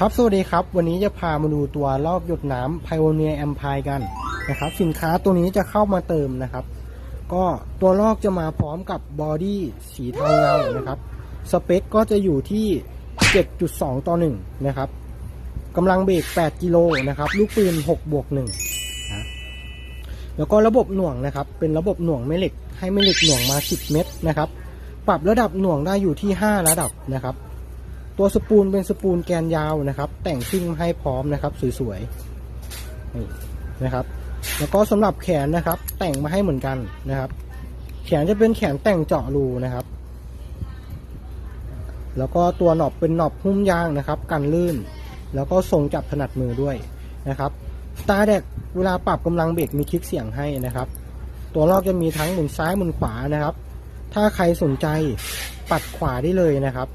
ครับ สวัสดีครับ วันนี้จะพามาดูตัวลอกหยดน้ำ Pioneer Empire กันนะครับ สินค้าตัวนี้จะเข้ามาเติมนะครับ ก็ตัวลอกจะมาพร้อมกับบอดี้สีเทาเงานะครับ สเปคก็จะอยู่ที่ 7.2 ต่อ 1 นะครับกำลังเบรก 8 กิโลนะครับ ลูกปืน 6 บวก1นะแล้วก็ระบบหน่วงนะครับ เป็นระบบหน่วงแม่เหล็ก ให้แม่เหล็กหน่วงมา 10 เม็ดนะครับ ปรับระดับหน่วงได้อยู่ที่ 5 ระดับนะครับ ตัวสปูลเป็นสปูลแกนยาวนะครับ แต่งซิ่งให้พร้อมนะครับ สวยๆนี่นะครับ แล้วก็สำหรับแขนนะครับ แต่งมาให้เหมือนกันนะครับ แขนจะเป็นแขนแต่งเจาะรูนะครับ แล้วก็ตัวหนอบเป็นหนอบหุ้มยางนะครับ กันลื่น แล้วก็ทรงจับถนัดมือด้วยนะครับตาแดกเวลาปรับกำลังเบรกมีคลิกเสียงให้นะครับ ตัวลอกจะมีทั้งหมุนซ้ายหมุนขวานะครับ ถ้าใครสนใจปัดขวาได้เลยนะครับ